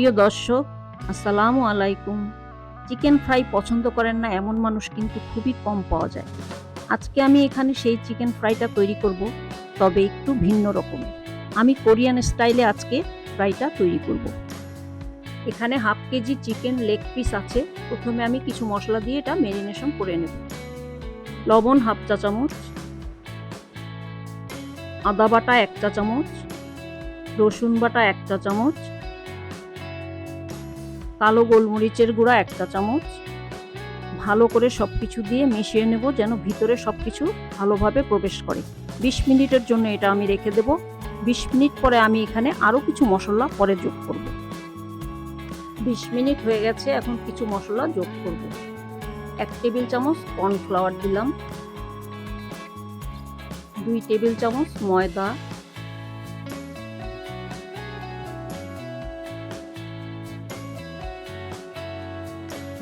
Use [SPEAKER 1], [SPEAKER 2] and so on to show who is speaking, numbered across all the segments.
[SPEAKER 1] প্রিয় দর্শক, আসসালামু আলাইকুম। চিকেন ফ্রাই পছন্দ করেন না এমন মানুষ কিন্তু খুবই কম পাওয়া যায়। আজকে আমি এখানে সেই চিকেন ফ্রাইটা তৈরি করব, তবে একটু ভিন্ন রকম। আমি কোরিয়ান স্টাইলে আজকে ফ্রাইটা তৈরি করব। এখানে half kg chicken leg piece আছে। প্রথমে আমি কিছু মশলা দিয়ে এটা মেরিনেশন করে নেব। লবণ হাফ চা চামচ। আদা বাটা এক চা চামচ। রসুন বাটা এক চা চামচ। কালো গোলমরিচের গুঁড়া এক চা চামচ। ভালো করে সব কিছু দিয়ে মিশিয়ে নেব যেন ভিতরে সব কিছু ভালোভাবে প্রবেশ করে। বিশ মিনিটের জন্য এটা আমি রেখে দেব। বিশ মিনিট পরে আমি এখানে আরও কিছু মশলা পরে যোগ করব। বিশ মিনিট হয়ে গেছে, এখন কিছু মশলা যোগ করব। এক টেবিল চামচ কর্নফ্লাওয়ার দিলাম। দুই টেবিল চামচ ময়দা।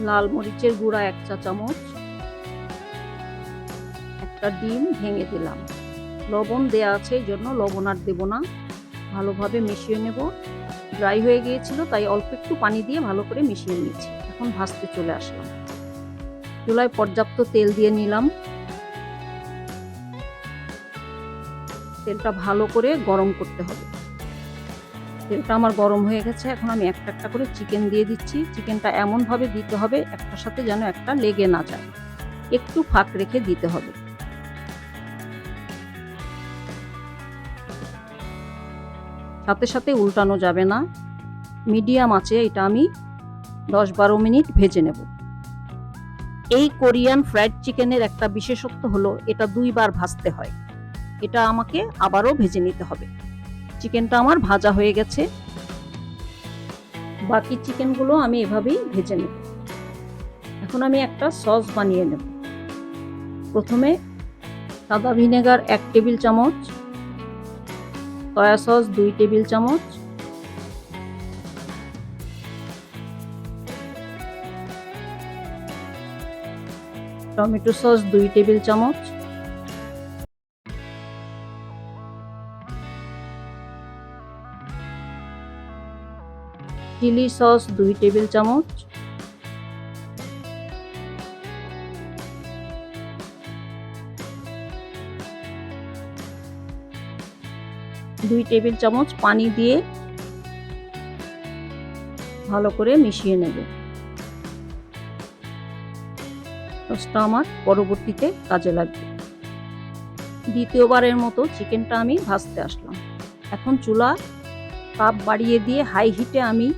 [SPEAKER 1] লাল মরিচের গুঁড়া এক চা চামচ, একটা ডিম ভেঙে দিলাম। লবণ দেয়া আছে, এই জন্য লবণ আর দেবো না। ভালোভাবে মিশিয়ে নেব। ড্রাই হয়ে গিয়েছিল, তাই অল্প একটু পানি দিয়ে ভালো করে মিশিয়ে নিয়েছি। এখন ভাজতে চলে আসলাম। চুলায় পর্যাপ্ত তেল দিয়ে নিলাম। তেলটা ভালো করে গরম করতে হবে। তেলটা আমার গরম হয়ে গেছে। এখন আমি একটা একটা করে চিকেন দিয়ে দিচ্ছি। চিকেনটা এমনভাবে দিতে হবে, একটার সাথে যেন একটা লেগে না যায়। একটু ফাঁক রেখে দিতে হবে। সাথে সাথে উল্টানো যাবে না। মিডিয়াম আছে, এটা আমি দশ বারো মিনিট ভেজে নেব। এই কোরিয়ান ফ্রাইড চিকেনের একটা বিশেষত্ব হলো, এটা দুইবার ভাজতে হয়। এটা আমাকে আবারও ভেজে নিতে হবে। চিকেনটা আমার ভাজা হয়ে গেছে। বাকি চিকেনগুলো আমি এভাবেই ভেজে নেব। এখন আমি একটা সস বানিয়ে নেব। প্রথমে সাদা ভিনেগার এক টেবিল চামচ সয়া সস দুই টেবিল চামচ, টমেটো সস দুই টেবিল চামচ চিলি সস দুই টেবিল চামচ। দুই টেবিল চামচ পানি দিয়ে ভালো করে মিশিয়ে নেব। সসটা আমার পরবর্তীতে কাজে লাগবে। দ্বিতীয়বারের মতো চিকেনটা আমি ভাজতে আসলাম। এখন চুলা তাপ বাড়িয়ে দিয়ে হাই হিটে আমি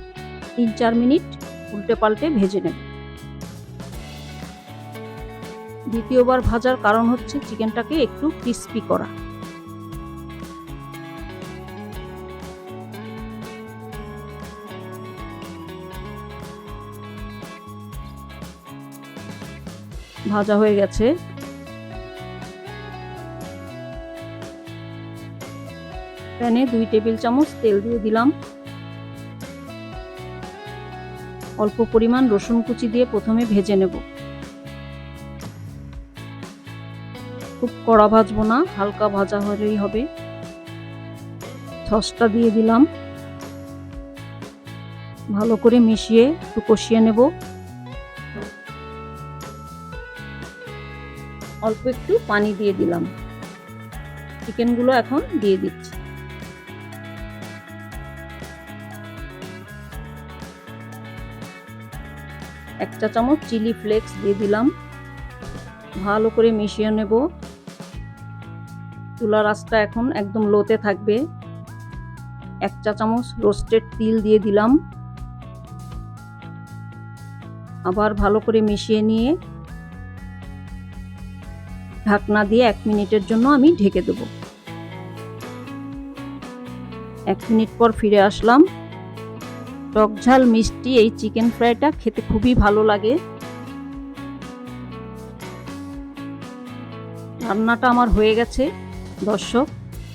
[SPEAKER 1] তিন চার মিনিট উল্টে পাল্টে ভেজে নেব। দ্বিতীয়বার ভাজার কারণ হচ্ছে চিকেনটাকে একটু ক্রিস্পি করা। ভাজা হয়ে গেছে। প্যানে দুই টেবিল চামচ তেল দিয়ে দিলাম। অল্প পরিমাণ রসুন কুচি দিয়ে প্রথমে ভেজে নেব। খুব কড়া ভাজবো না, হালকা ভাজা হলেই হবে। সসটা দিয়ে দিলাম। ভালো করে মিশিয়ে একটু কষিয়ে নেব। অল্প একটু পানি দিয়ে দিলাম। চিকেনগুলো এখন দিয়ে দিচ্ছি। এক চা চামচ চিলি ফ্লেক্স দিয়ে দিলাম। ভালো করে মিশিয়ে নেব। চুলার আঁচটা এখন একদম লোতে থাকবে। এক চা চামচ রোস্টেড তিল দিয়ে দিলাম। আবার ভালো করে মিশিয়ে নিয়ে ঢাকনা দিয়ে এক মিনিটের জন্য আমি ঢেকে দেব। এক মিনিট পর ফিরে আসলাম। টক ঝাল মিষ্টি এই চিকেন ফ্রাইটা খেতে খুবই ভালো লাগে। রান্নাটা আমার হয়ে গেছে। দর্শক,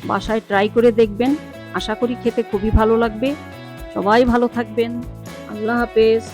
[SPEAKER 1] বাসায় ট্রাই করে দেখবেন। আশা করি খেতে খুবই ভালো লাগবে। সবাই ভালো থাকবেন। আল্লাহ হাফেজ।